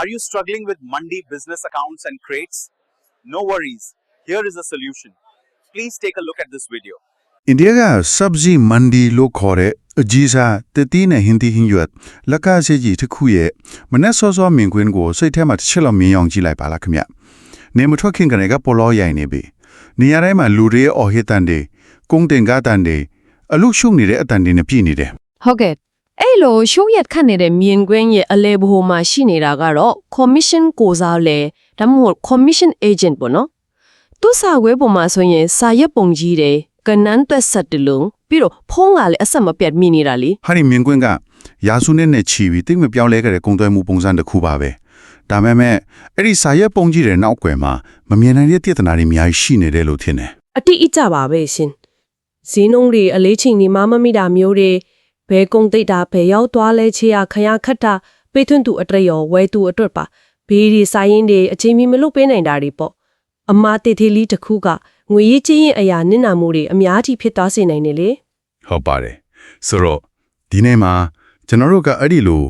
Are you struggling with Mandi business accounts and crates? No worries. Here is a solution. Please take a look at this video. အိန္ဒိယက subji mandi လို့ခေါ်တဲ့အကြီးစားတတိနဲ့ဟင်းသီးဟင်းရွက်လက်ကစေးကြီးတစ်ခုရဲ့မနက်စောစောမြင်ကွင်းကိုစိတ်ထဲမှာတစ်ချက်လောက်မြင်အောင်ကြည့်လိုက်ပါလားခင်ဗျနေမထွက်ခင်ကလေးကပေါ်လောရိုင်နေပြီနေရာတိုင်းမှာလူတွေရဲ့အော်ဟစ်တန်တွေကုန်းတင်ကားတန်တွေအလုရှုံနေတဲ့အတန်တွေနဲ့ပြည့်နေတယ်ဟုတ်ကဲ့ အဲ့လိုရှုံးရက်ခတ်နေတဲ့မြင်ကွင်းရဲ့အလဲဘိုမှာရှိနေတာကတော့ commission ကိုစားလေဒါမှမဟုတ် commission agent ပေါ့နော်သူစာခွဲပေါ်မှာဆိုရင်စာရက်ပုံကြီးတယ်ကနန်းသက်ဆက်တလုံးပြီးတော့ဖုံးကလည်းအဆက်မပြတ်မြင်နေတာလေဟာဒီမြင်ကွင်းကရာစုနဲ့နဲ့ချီပြီးတိတ်မပြောင်းလဲခဲ့တဲ့ကုံသွဲမှုပုံစံတစ်ခုပါပဲဒါပေမဲ့အဲ့ဒီစာရက်ပုံကြီးတဲ့နောက်ွယ်မှာမမြင်နိုင်တဲ့ပြဿနာတွေအများကြီးရှိနေတယ်လို့ထင်တယ်အတိအကျပါပဲရှင်ဈေးနှုန်းတွေအလေးချိန်တွေမမမိတာမျိုးတွေ ဘဲကုံသိပ်တာဘဲရောက်သွားလဲချေရခရခတ်တာပေးသွင်းသူအတရရောဝဲသူအတွက်ပါဘေးဒီစာရင်းတွေအချိန်မီမလုပ်ပေးနိုင်တာတွေပေါ့အမာတေသေးလေးတစ်ခုကငွေရေးချင်းရင်အရာနစ်နာမှုတွေအများကြီးဖြစ်သွားစေနိုင်တယ်လေဟုတ်ပါတယ်ဆိုတော့ဒီနေ့မှာကျွန်တော်တို့ကအဲ့ဒီလို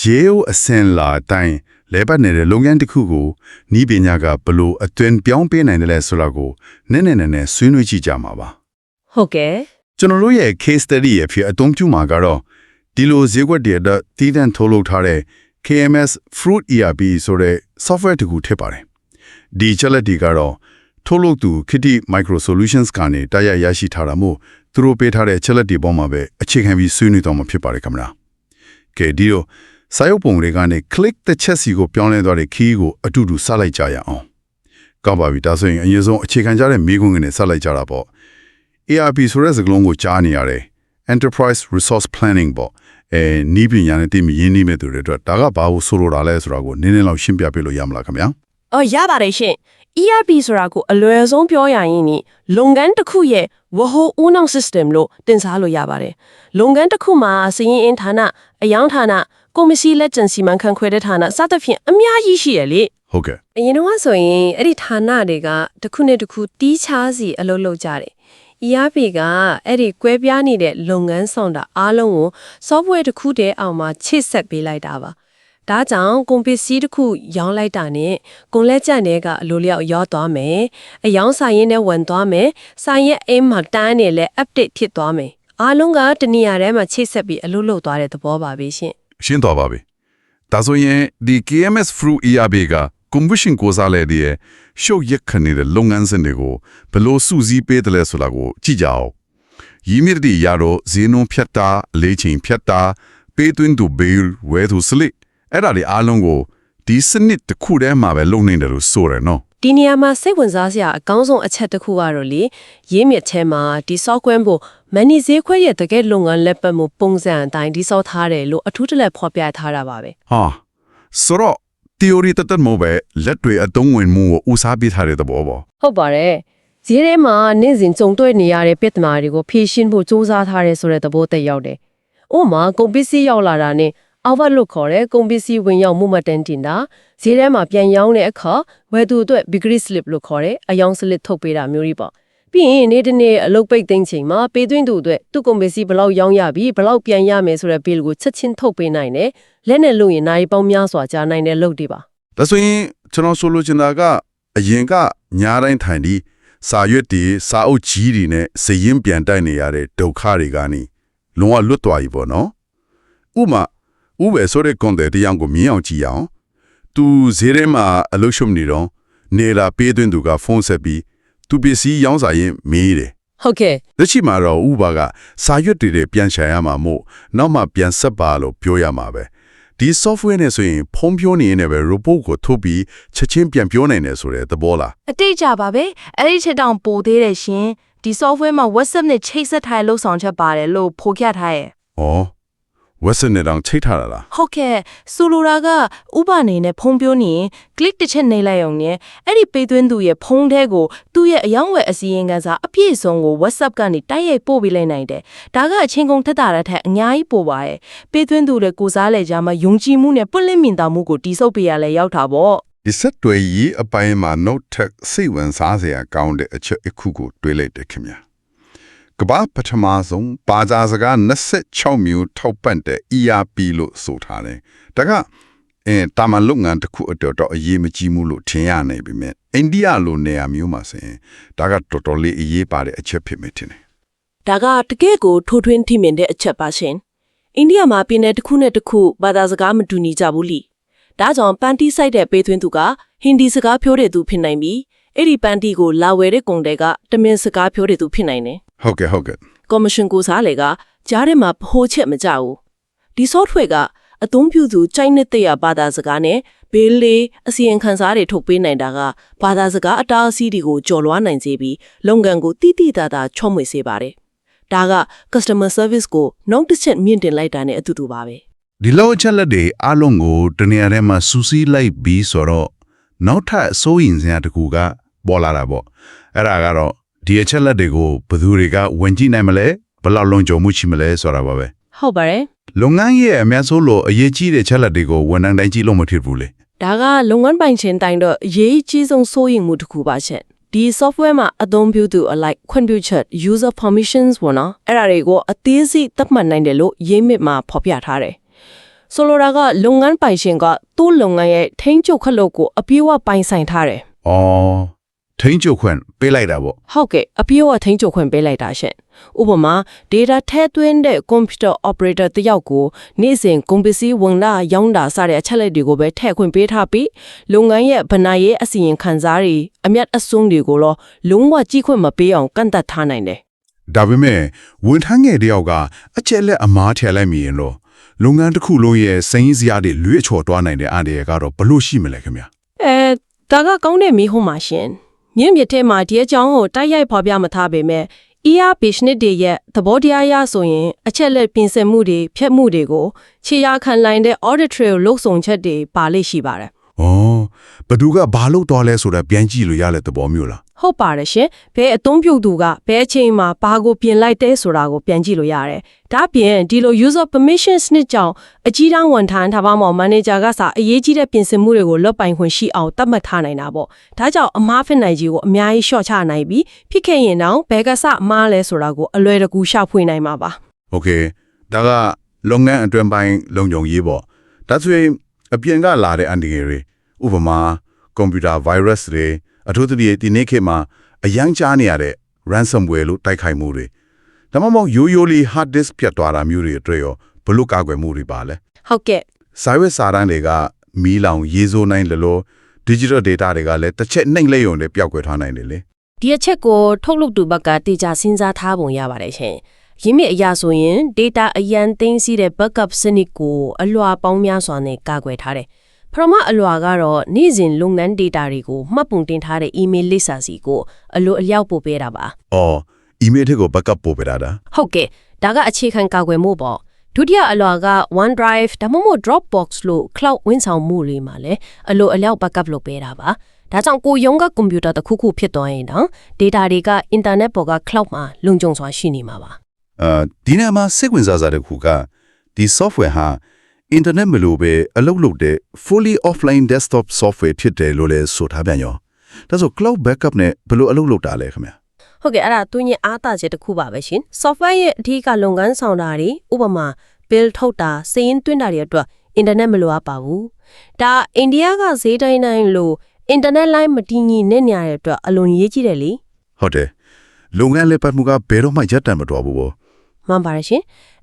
ရေအိုအစင်လာအတိုင်းလဲပတ်နေတဲ့လုပ်ငန်းတစ်ခုကိုနီးပညာကဘလို့အသွင်ပြောင်းပေးနိုင်တယ်လဲဆိုတာကိုနည်းနည်းနည်းနည်းဆွေးနွေးကြည့်ကြမှာပါဟုတ်ကဲ့ ကျွန်တော်တို့ရဲ့ case study ရဲ့ဖြစ်အသုံးပြုမှာကတော့ဒီလိုဈေးကွက်တွေအတွက်တည်တံ့ထုတ်လုပ်ထားတဲ့ KMS Fruit ERP ဆိုတဲ့ software တစ်ခုထည့်ပါတယ်ဒီချက်လက်တွေကတော့ထုတ်လုပ်သူ Kitty Micro Solutions ကနေတိုက်ရိုက်ရရှိထားတာမို့သူတို့ပေးထားတဲ့ချက်လက်တွေပေါ်မှာပဲအခြေခံပြီးဆွေးနွေးတော့မှာဖြစ်ပါတယ်ခင်ဗျာကဲဒီတော့စာရုပ်ပုံတွေကနေ click the chess စီကိုပြောင်းလဲသွားတဲ့ key ကိုအတူတူစလိုက်ကြရအောင်ကောင်းပါပြီဒါဆိုရင်အရင်ဆုံးအခြေခံကြတဲ့မိခွန်းကနေစလိုက်ကြတာပေါ့ ARP ဆိုတဲ့စကားလုံးကိုကြားနေရတယ် Enterprise Resource Planning ပေါ့အဲနီးပညာနဲ့တည်မြရင်းနှီးမဲ့သူတွေအတွက်ဒါကဘာလို့ဆိုလိုတာလဲဆိုတာကိုနည်းနည်းလောက်ရှင်းပြပေးလို့ရမလားခင်ဗျာ။အော်ရပါတယ်ရှင်။ ERP ဆိုတာကိုအလွယ်ဆုံးပြောရရင်นี่လုပ်ငန်းတစ်ခုရဲ့ဝဟိုဦးနှောင် system လို့တင်စားလို့ရပါတယ်။လုပ်ငန်းတစ်ခုမှာစည်ရင်အင်ဌာနအယောင်ဌာနကွန်မစီလက်ကျန်စီမံခန့်ခွဲတဲ့ဌာနစသဖြင့်အများကြီးရှိရလေဟုတ်ကဲ့။အရင်တော့ဆိုရင်အဲ့ဒီဌာနတွေကတစ်ခုနဲ့တစ်ခုတီးခြားစီအလုပ်လုပ်ကြတယ်။ ERP ကအဲ့ဒီကွဲပြားနေတဲ့လုပ်ငန်းဆောင်တာအားလုံးကို software တစ်ခုတည်းအောင်မှာချိတ်ဆက်ပေးလိုက်တာပါ။ဒါကြောင့်ကွန်ပစ္စည်းတစ်ခုရောင်းလိုက်တာနဲ့ကွန်လက်ကျန်တဲ့ကအလိုလျောက်ရောသွားမယ်။အယောင်းဆိုင်ရင်နဲ့ဝင်သွားမယ်။ဆိုင်ရဲ့အိမ်မှာတန်းနေလဲ update ဖြစ်သွားမယ်။အားလုံးကတနေရာထဲမှာချိတ်ဆက်ပြီးအလုပ်လုပ်သွားတဲ့သဘောပါပဲရှင်ရှင်းသွားပါပြီဒါဆိုရင်ဒီ KMS Fruit ERP က combustion ကိုစားလဲတဲ့ရှုပ်ရက်ခနေတဲ့လုပ်ငန်းစဉ်တွေကိုဘယ်လို့စူးစီးပေးတယ်လဲဆိုတာကိုကြည့်ကြအောင်ရင်းမြစ်တွေရတော့ဇင်းနုံဖြတ်တာအလေးချိန်ဖြတ်တာပေးသွင်းသူဘေးဝဲသူစလစ်အဲ့ဒါတွေအားလုံးကိုဒီစနစ်တစ်ခုတည်းမှာပဲလုပ်နေတယ်လို့ဆိုရယ်နော်။ဒီနေရာမှာစိတ်ဝင်စားစရာအကောင်းဆုံးအချက်တစ်ခုကတော့လေရင်းမြစ်ထဲမှာဒီ software ကိုမန်နီဈေးခွဲရဲ့တကယ်လုပ်ငန်းလက်ပတ်မှုပုံစံအတိုင်းဒီဆောက်ထားတယ်လို့အထူးတလဲဖော်ပြထားတာပါပဲဟာဆိုတော့ theory တတ်မို့ပဲလက်တွေအသုံးဝင်မှုကိုဦးစားပေးထားတဲ့သဘောပေါ့ဟုတ်ပါတယ်ဈေးထဲမှာနေ့စဉ်ကြုံတွေ့နေရတဲ့ပြဿနာတွေကိုဖြေရှင်းဖို့စူးစမ်းထားတယ်ဆိုတဲ့သဘောသက်ရောက်တယ်။ဥပမာကုန်ပစ္စည်းရောက်လာတာနဲ့ overload ခေါ်တဲ့ကုန်ပစ္စည်းဝင်ရောက်မှုမှတ်တမ်းတင်တာဈေးထဲမှာပြန်ရောင်းတဲ့အခါဝယ်သူအတွက် bigri slip လို့ခေါ်တဲ့အယောင် slip ထုတ်ပေးတာမျိုးတွေပေါ့။ ပြီးရင်နေ့တစ်နေ့အလုပ်ပိတ်သိမ်းချိန်မှာပေးသွင်းသူအတွက်သူ့ကုန်ပစ္စည်းဘယ်လောက်ရောင်းရပြီဘယ်လောက်ပြန်ရမယ်ဆိုတဲ့ bill ကိုချက်ချင်းထုတ်ပေးနိုင်တယ်။လက်နဲ့လုပ်ရင်နိုင်ပေါင်းများစွာကြာနိုင်တဲ့လုပ်တွေပါ။ဒါဆိုရင်ကျွန်တော်ဆိုလိုချင်တာကအရင်ကညာတိုင်းထိုင်ပြီးစာရွက်တွေစာအုပ်ကြီးတွေနဲ့စရင်ပြန်တိုက်နေရတဲ့ဒုက္ခတွေကနေလုံးဝလွတ်သွားပြီပေါ့နော်ဥမာဥပဲဆိုတဲ့ကွန်တဲ့တရားကိုမြင်အောင်ကြည့်အောင်သူဈေးထဲမှာအလုပ်ရှုံနေတော့နေလာပေးသွင်းသူကဖုန်းဆက်ပြီး သူပစ္စည်းရောင်းစာရင်မေးတယ်ဟုတ်ကဲ့လက်ရှိမှာတော့ဥပါကစာရွက်တွေတွေပြန်ရှာရမှာမို့နောက်မှပြန်ဆက်ပါလို့ပြောရမှာပဲဒီ software နဲ့ဆိုရင်ဖုံးပြောနေရင်လည်းပဲ robot ကိုထုတ်ပြီးချက်ချင်းပြန်ပြောနိုင်တယ်ဆိုတဲ့သဘောလားအတိတ်ကြပါပဲအဲ့ဒီချက်တောင်ပိုသေးတယ်ရှင်ဒီ software မှာ WhatsApp နဲ့ချိတ်ဆက်ထားတဲ့လုံဆောင်ချက်ပါတယ်လို့ဖော်ပြထားရဲ့။ဩ Western နဲ့တောင်ချိတ်ထားတာလားဟုတ်ကဲ့ဆိုလိုတာကဥပအနေနဲ့ဖုံးပြောနေရင် click တစ်ချက်နှိပ်လိုက်အောင်နဲ့အဲ့ဒီပေးသွင်းသူရဲ့ဖုန်းထဲကိုသူ့ရဲ့အယောင်းဝယ်အစည်းအဝေးကစားအပြည့်အစုံကို WhatsApp ကနေတိုက်ရိုက်ပို့ပေးလိုက်နိုင်တယ်ဒါကအချင်းကုန်ထက်တာတဲ့ထက်အများကြီးပိုပါရဲ့ပေးသွင်းသူတွေကိုစားလဲကြမှာယုံကြည်မှုနဲ့ပွင့်လင်းမြင်သာမှုကိုတိစောက်ပေးရလဲရောက်တာပေါ့။ဒီဆက်တွေရေးအပိုင်းမှာ note tag စိတ်ဝင်စားစရာကောင်းတဲ့အချက်အခုကိုတွေးလိုက်တယ်ခင်ဗျာ။ ကမ္ဘာပထမဆုံးပါဇာစကား26မျိုးထောက်ပံ့တဲ့ ERP လို့ဆိုထားတယ်။ဒါကအဲတာမန်လုပ်ငန်းတစ်ခုအတွက်တော့အရေးမကြီးဘူးလို့ထင်ရနိုင်ပေမဲ့အိန္ဒိယလိုနေရာမျိုးမှာဆိုရင်ဒါကတော်တော်လေးအရေးပါတဲ့အချက်ဖြစ်မယ်ထင်တယ်ဒါကတကယ့်ကိုထိုးထွင်းထိမြင်တဲ့အချက်ပါရှင်အိန္ဒိယမှာပြည်နယ်တစ်ခုနဲ့တစ်ခုဘာသာစကားမတူညီကြဘူးလीဒါကြောင့်ပန်တီဆိုင်တဲ့ပေးသွင်းသူကဟင်ဒီစကားပြောတဲ့သူဖြစ်နိုင်ပြီးအဲ့ဒီပန်တီကိုလာဝယ်တဲ့ကုန်တွေကတမင်စကားပြောတဲ့သူဖြစ်နိုင်တယ် ဟုတ်ကဲ့ဟုတ်ကဲ့ကော်မရှင်ကိုစားလေကကြားထဲမှာဖဟိုးချက်မကြဘူးဒီ software ကအသုံးပြုသူကြိုက်နေတဲ့ရဘာသာစကားနဲ့ဘေးလေးအစီရင်ခံစားတွေထုတ်ပေးနိုင်တာကဘာသာစကားအတားအဆီးတွေကိုကျော်လွှားနိုင်စေပြီးလုပ်ငန်းကိုတိတိတသာချော့မွေစေပါတယ်ဒါက customer service ကိုနောက်တစ်ချက်မြင့်တင်လိုက်တာနဲ့အတူတူပါပဲဒီလိုအချက်လက်တွေအလုံးကိုတနေရာထဲမှာစူးစီးလိုက်ပြီးဆိုတော့နောက်ထပ်အစိုးရင်စရာတစ်ခုကပေါ်လာတာပေါ့အဲ့ဒါကတော့ ဒီအချက်လက်တွေကိုဘယ်သူတွေကဝင်ကြည့်နိုင်မလဲဘယ်လောက်လုံးကြုံမှုရှိမလဲဆိုတာပါပဲဟုတ်ပါတယ်လုပ်ငန်းရဲ့အများဆုံးလို့အရေးကြီးတဲ့ချက်လက်တွေကိုဝန်ထမ်းတိုင်းကြည့်လို့မဖြစ်ဘူးလေဒါကလုပ်ငန်းပိုင်ရှင်တိုင်းတော့အရေးကြီးဆုံးစိုးရိမ်မှုတစ်ခုပါချက်ဒီ software မှာအသုံးပြုသူ alike ခွင့်ပြုချက် user permissions ပေါ့နော်အဲ့ဒါတွေကိုအသေးစိတ်သတ်မှတ်နိုင်တယ်လို့ရေးမြစ်မှာဖော်ပြထားတယ်ဆိုလိုတာကလုပ်ငန်းပိုင်ရှင်ကသူ့လုပ်ငန်းရဲ့ထိန်းချုပ်ခက်လို့ကိုအပြည့်အဝပိုင်ဆိုင်ထားတယ်။အော် ထိန်းချုပ်ခွင့်ပေးလိုက်တာပေါ့ဟုတ်ကဲ့အပြည့်အဝထိန်းချုပ်ခွင့်ပေးလိုက်တာရှင့်ဥပမာ data ထဲသွင်းတဲ့ computer operator တယောက်ကိုနေ့စဉ်ကုန်ပစ္စည်းဝင်လာရောင်းတာစတဲ့အချက်လက်တွေကိုပဲထည့်ခွင့်ပေးထားပြီးလုပ်ငန်းရဲ့ဗနာရေးအစီရင်ခံစားတွေအမျက်အစွန်းတွေကိုတော့လုံးဝကြည့်ခွင့်မပေးအောင်ကန့်သတ်ထားနိုင်တယ်။ဒါပေမဲ့ဝန်ထမ်းငယ်တယောက်ကအချက်လက်အမားထည့်လိုက်မိရင်တော့လုပ်ငန်းတစ်ခုလုံးရဲ့စိန်စရာတွေလွေ့ချော်သွားနိုင်တဲ့အန္တရာယ်ကတော့ဘလို့ရှိမလဲခင်ဗျာအဲဒါကကောင်းတဲ့မိဟုံးပါရှင် မြင့်မြစ်ထဲမှာဒီအကြောင်းကိုတိုက်ရိုက်ဖော်ပြမထားပေမဲ့ ERP စနစ်တွေရဲ့သဘောတရားအရဆိုရင်အချက်လက်ပြင်ဆင်မှုတွေဖြတ်မှုတွေကိုခြေရာခံလိုက်တဲ့ audit trail လုတ်ဆောင်ချက်တွေပါလိမ့်ရှိပါတယ်။ အော်ဘသူကဘာလို့သွားလဲဆိုတာပြန်ကြည့်လို့ရတဲ့သဘောမျိုးလားဟုတ်ပါတယ်ရှင်ဘယ်အသုံးပြုသူကဘယ်အချိန်မှာဘာကိုပြင်လိုက်တဲ့ဆိုတာကိုပြန်ကြည့်လို့ရတယ်ဒါပြင်ဒီလို user permission စနစ်ကြောင့်အကြီးတန်းဝန်ထမ်းဒါမှမဟုတ် manager ကစာအရေးကြီးတဲ့ပြင်ဆင်မှုတွေကိုလွတ်ပိုင်ခွင့်ရှိအောင်သတ်မှတ်ထားနိုင်တာပေါ့ဒါကြောင့်အမားဖြစ်နိုင်ကြီးကိုအများကြီး short ချနိုင်ပြီးဖြစ်ခဲ့ရင်တော့ဘယ်ကစအမားလဲဆိုတာကိုအလွယ်တကူရှောက်ဖွေနိုင်မှာပါ။ Okay ဒါကလုပ်ငန်းအတွင်းပိုင်းလုံခြုံရေးပေါ့။ဒါဆိုရင်အပြင်ကလာတဲ့အန္တရာယ်တွေ ဥပမာကွန်ပျူတာ virus တွေအထူးသဖြင့်ဒီနေ့ခေတ်မှာအရန်ချားနေရတဲ့ ransomware လို့တိုက်ခိုက်မှုတွေဒါမှမဟုတ်ရိုးရိုးလေး hard disk ပြတ်သွားတာမျိုးတွေအတွက်ရောဘလို့ကာကွယ်မှုတွေပါလဲဟုတ်ကဲ့စာရွက်စာတမ်းတွေကမီးလောင်ရေးစိုးနိုင်လလို့ digital data တွေကလည်းတစ်ချက်နှိမ့်လက်ရုံနဲ့ပျောက်ကွယ်ထားနိုင်တယ်လေဒီအချက်ကိုထုတ်လုပ်သူဘက်ကတေချာစဉ်းစားထားပုံရပါတယ်ရှင်။ရင်းမြစ်အရာဆိုရင် data အရန်သိမ်းစီးတဲ့ backup စနစ်ကိုအလွှာပေါင်းများစွာနဲ့ကာကွယ်ထားတယ်။ ပထမအလွှာကတော့နေ့စဉ်လုပ်ငန်း data တွေကိုမှတ်ပုံတင်ထားတဲ့ email လိပ်စာစီကိုအလိုအလျောက်ပို့ပေးတာပါ။အော် email တွေကို backup ပို့ပေးတာဒါဟုတ်ကဲ့ဒါကအခြေခံကာကွယ်မှုပေါ့ဒုတိယအလွှာက OneDrive ဒါမှမဟုတ် Dropbox လို့ cloud ဝန်ဆောင်မှုတွေမှာလည်းအလိုအလျောက် backup လုပ်ပေးတာပါဒါကြောင့်ကိုရုံးကကွန်ပျူတာတစ်ခုခုဖြစ်သွားရင်တော့ data တွေက internet ပေါ်က cloud မှာလုံခြုံစွာရှိနေမှာပါအာဒီနေ့မှာစိတ်ဝင်စားစရာတစ်ခုကဒီ software ဟာ internet မလို့ပဲအလုပ်လုပ်တဲ့ fully offline desktop software ဖြစ်တယ်လို့လည်းဆိုထားပြန်ရောဒါဆို cloud backup နဲ့ဘယ်လိုအလုပ်လုပ်တာလဲခင်ဗျာဟုတ်ကဲ့အဲ့ဒါသူညအားတာချက်တစ်ခုပါပဲရှင် software ရဲ့အထူးကလုပ်ငန်းဆောင်တာတွေဥပမာ bill ထုတ်တာစည်ရင်းသွင်းတာတွေအတွက် internet မလိုအပ်ပါဘူးဒါအိန္ဒိယကဈေးတိုင်းတိုင်းလို့ internet line မတည်ငြိမ်နေနေရတဲ့အတွက်အလွန်ရေးကြည့်တယ်လေဟုတ်တယ်လုပ်ငန်းလေးပတ်မှုကဘယ်တော့မှရပ်တန့်မတော်ဘူးပေါ့မှန်ပါတယ်ရှင်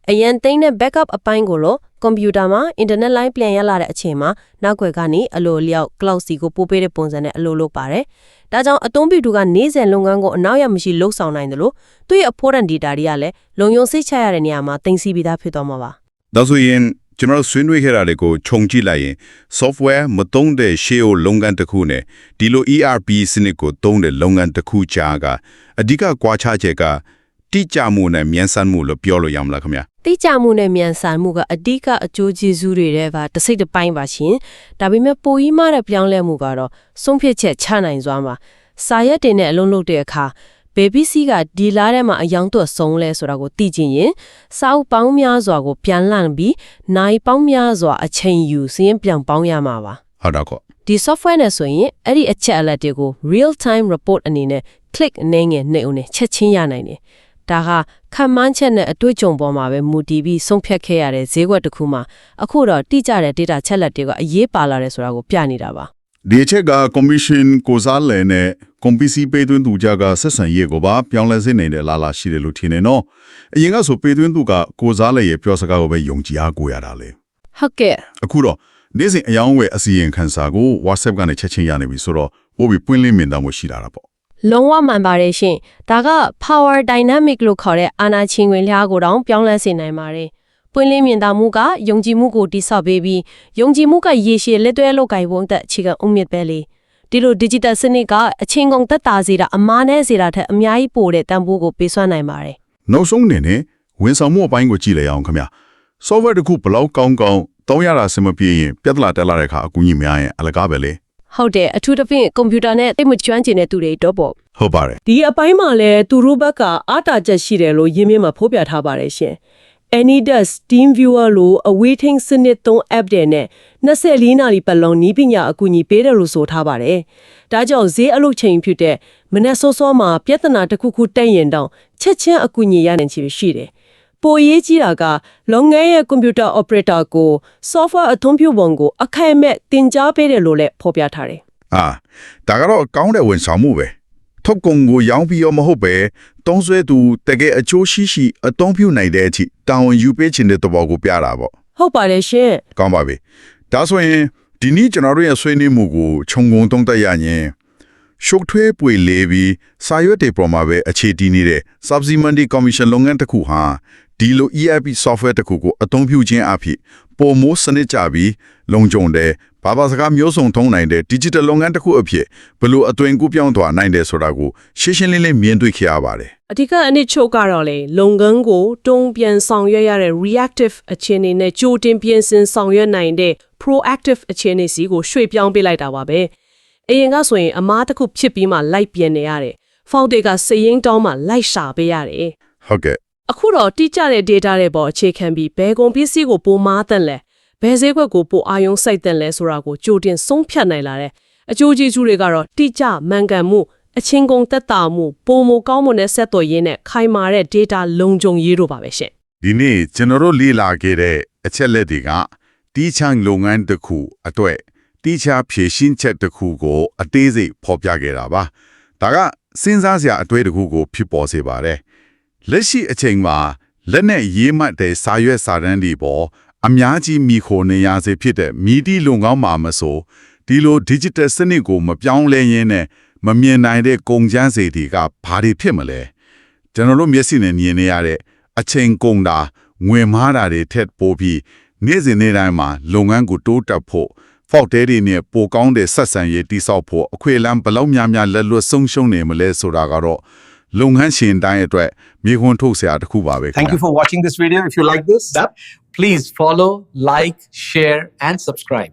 အရန်သိမ်းတဲ့ backup အပိုင်းကိုလို့ ကွန်ပျူတာမှာ internet line ပြန်ရလာတဲ့အချိန်မှာနောက်ွယ်ကနေအလိုအလျောက် cloud စီကိုပို့ပေးတဲ့ပုံစံနဲ့အလိုလုပ်ပါတယ်ဒါကြောင့်အသုံးပြုသူကနေ့စဉ်လုပ်ငန်းကိုအနောက်ရမရှိလှုပ်ဆောင်နိုင်တယ်လို့သူ့ရဲ့ important data တွေကလည်းလုံယုံစိတ်ချရတဲ့နေရာမှာတင်စီပြီးသားဖြစ်သွားမှာပါဒါဆိုရင်ကျွန်တော်တို့ဆွေးနွေးခဲ့တာတွေကိုခြုံကြည့်လိုက်ရင် software မသုံးတဲ့ရှေးကိုလုပ်ငန်းတစ်ခုနဲ့ဒီလို ERP စနစ်ကိုသုံးတဲ့လုပ်ငန်းတစ်ခုကြားကအဓိကကွာခြားချက်ကတိကျမှုနဲ့မြန်ဆန်မှုလို့ပြောလို့ရမလားခင်ဗျာ တိကျမှုနဲ့မြန်ဆန်မှုကအဓိကအကျိုးကျေးဇူးတွေတဲ့ပါတစ်စိတ်တစ်ပိုင်းပါရှင်ဒါပေမဲ့ပိုကြီးမားတဲ့ပြောင်းလဲမှုကတော့ဆုံးဖြတ်ချက်ချနိုင်စွာမှာစာရက်တင်နဲ့အလုံးလုံးတဲ့အခါဘေဘီစီကဒီလားထဲမှာအယောင်သွတ်ဆုံးလဲဆိုတာကိုသိချင်ရင်စာအုပ်ပေါင်းများစွာကိုပြန်လှန်ပြီးနိုင်ပေါင်းများစွာအချိန်ယူစရင်ပြန်ပေါင်းရမှာပါဟုတ်တော့ကောဒီ software နဲ့ဆိုရင်အဲ့ဒီအချက်အလက်တွေကို real time report အနေနဲ့ click အနေငယ်နှိပ်အောင်နဲ့ချက်ချင်းရနိုင်တယ် ဒါကခံမှန်းချက်နဲ့အတွေ့အကြုံပေါ်မှာပဲမူတည်ပြီးဆုံးဖြတ်ခဲ့ရတဲ့ဈေးကွက်တစ်ခုမှာအခုတော့တိကျတဲ့ data ချက်လက်တွေကအရေးပါလာတယ်ဆိုတာကိုပြနေတာပါဒီအချက်က commission ကိုစားလဲနဲ့ compisi ပေးသွင်းသူကြကဆက်ဆံရေးကိုပါပြောင်းလဲစေနိုင်တယ်လားလားရှိတယ်လို့ထင်နေနော်အရင်ကဆိုပေးသွင်းသူကကိုစားလဲရဲ့ပြောစကားကိုပဲယုံကြည်အားကိုရတာလေဟုတ်ကဲ့အခုတော့နေ့စဉ်အယောင်းဝယ်အစီရင်ခံစာကို WhatsApp ကနေချက်ချင်းရနေပြီဆိုတော့ပို့ပြီးပွင့်လင်းမြင်သာမှုရှိလာတာပေါ့ လုံးဝမှန်ပါတယ်ရှင်ဒါက power dynamic လို့ခေါ်တဲ့အာနာချင်းဝင်လျားကိုတောင်ပြောင်းလဲစေနိုင်ပါတယ်ပွင့်လင်းမြင်သာမှုကယုံကြည်မှုကိုတိဆောက်ပေးပြီးယုံကြည်မှုကရေရှည်လက်တွဲလုပ်ကိုင်ပုံသက်အခြေခံအုံမြစ်ပဲလေဒီလို digital စနစ်ကအချင်းကုန်သက်သာစေတာအမားနဲ့စေတာထက်အများကြီးပိုတဲ့တန်ဖိုးကိုပေးစွမ်းနိုင်ပါတယ်နောက်ဆုံးအနေနဲ့ဝန်ဆောင်မှုအပိုင်းကိုကြည့်လိုက်အောင်ခင်ဗျ software တစ်ခုဘယ်လောက်ကောင်းကောင်းတောင်းရတာစမပြေရင်ပြဿနာတက်လာတဲ့အခါအကူအညီများရင်အလကားပဲလေ ဟုတ်တယ်အထူးသဖြင့်ကွန်ပျူတာနဲ့တိတ်မကျွမ်းကျင်တဲ့သူတွေတော့ပေါ့ဟုတ်ပါတယ်ဒီအပိုင်းမှာလည်းသူတို့ဘက်ကအားတာချက်ရှိတယ်လို့ရင်းမြစ်မှာဖော်ပြထားပါတယ်ရှင်။ AnyDesk Team Viewer လို့ awaiting စနစ်သုံး app တွေနဲ့24နာရီပတ်လုံးနီးပညာအကူအညီပေးတယ်လို့ဆိုထားပါတယ်။ဒါကြောင့်ဈေးအလုပ်ချိန်ဖြစ်တဲ့မနက်စောစောမှာပြဿနာတစ်ခုခုတက်ရင်တောင်ချက်ချင်းအကူအညီရနိုင်ချေရှိတယ်။ ပိုရေးကြီးတာကလုပ်ငန်းရဲ့ကွန်ပျူတာ operator ကို software အသုံးပြုပုံကိုအခိုင်အမဲ့သင်ကြားပေးတယ်လို့လည်းဖော်ပြထားတယ်။အာဒါကတော့ကောင်းတဲ့ဝန်ဆောင်မှုပဲထုတ်ကုန်ကိုရောင်းပြီးရောမဟုတ်ပဲတုံးဆွဲသူတကယ်အချိုးရှိရှိအသုံးပြုနိုင်တဲ့အထိတာဝန်ယူပေးခြင်းတဲ့သဘောကိုပြတာပေါ့ဟုတ်ပါတယ်ရှင်ကောင်းပါပြီဒါဆိုရင်ဒီနေ့ကျွန်တော်တို့ရဲ့ဆွေးနွေးမှုကိုခြုံငုံသုံးသပ်ရရင်ရှုပ်ထွေးပွေလေးပြီးစာရွက်တွေပေါ်မှာပဲအခြေတည်နေတဲ့ Subsidy Commission လုပ်ငန်းတစ်ခုဟာ ဒီလို ERP software တစ်ခုကိုအသုံးပြုခြင်းအဖြစ်ပုံမိုးစနစ်ကြပြီးလုံခြုံတဲ့ဘာသာစကားမျိုးစုံထုံးနိုင်တဲ့ digital လုပ်ငန်းတစ်ခုအဖြစ်ဘယ်လိုအသွင်ကူးပြောင်းသွားနိုင်တယ်ဆိုတာကိုရှင်းရှင်းလင်းလင်းမြင်တွေ့ခဲ့ရပါတယ်အဓိကအနစ်ချုပ်ကတော့လေလုပ်ငန်းကိုတုံ့ပြန်ဆောင်ရွက်ရတဲ့ reactive အခြေအနေနဲ့ကြိုတင်ပြင်ဆင်ဆောင်ရွက်နိုင်တဲ့ proactive အခြေအနေစီကိုရွှေ့ပြောင်းပေးလိုက်တာပါပဲအရင်ကဆိုရင်အမားတစ်ခုဖြစ်ပြီးမှလိုက်ပြင်နေရတယ်ဖောက်တွေကစည်ရင်းတောင်းမှလိုက်ရှာပေးရတယ်ဟုတ်ကဲ့ အခုတော့တိကျတဲ့ data တွေပေါ်အခြေခံပြီးဘယ်ကုန်ပစ္စည်းကိုပိုမားတဲ့လဲဘယ်ဈေးကွက်ကိုပိုအာရုံစိုက်တဲ့လဲဆိုတာကိုကြိုတင်ဆုံးဖြတ်နိုင်လာတဲ့အကျိုးကျေးဇူးတွေကတော့တိကျမှန်ကန်မှုအချင်းကုန်သက်သာမှုပုံမကောင်းမှုနဲ့ဆက်သွယ်ရင်းနဲ့ခိုင်မာတဲ့ data လုံခြုံရေးတို့ပါပဲရှင်ဒီနေ့ကျွန်တော်တို့လေ့လာခဲ့တဲ့အချက်လက်တွေကတီးချမ်းလုပ်ငန်းတစ်ခုအတွက်တီးခြားဖြည့်ရှင်းချက်တစ်ခုကို အသေးစိတ်ဖော်ပြခဲ့တာပါဒါကစဉ်းစားစရာအတွေ့အတစ်ခုကိုဖြစ်ပေါ်စေပါတယ် လက်ရှိအချိန်မှာလက်နဲ့ရေးမှတ်တဲ့စာရွက်စာတမ်းတွေပေါ်အများကြီးမိခိုနေရစေဖြစ်တဲ့မီဒီလုံကောင်းမှာမဆိုဒီလို digital စနစ်ကိုမပြောင်းလဲရင်းနဲ့မမြင်နိုင်တဲ့ကုန်ကျန်းစေတွေကဘာတွေဖြစ်မလဲကျွန်တော်တို့မျက်စိနဲ့မြင်နေရတဲ့အချိန်ကုန်တာငွေမားတာတွေထက်ပိုပြီးနေ့စဉ်နေ့တိုင်းမှာလုပ်ငန်းကိုတိုးတက်ဖို့ဖောက်တဲတွေနဲ့ပိုကောင်းတဲ့ဆက်ဆံရေးတိစောက်ဖို့အခွင့်အလမ်းဘယ်လောက်များများလက်လွတ်ဆုံးရှုံးနေမလဲဆိုတာကတော့ လုပ်ငန်းရှင်တိုင်းအတွက်မြေခွန်းထုတ်စရာတစ်ခုပါပဲခင် Thank ဗျာ you for watching this video. If you like this, please follow, like, share, and subscribe.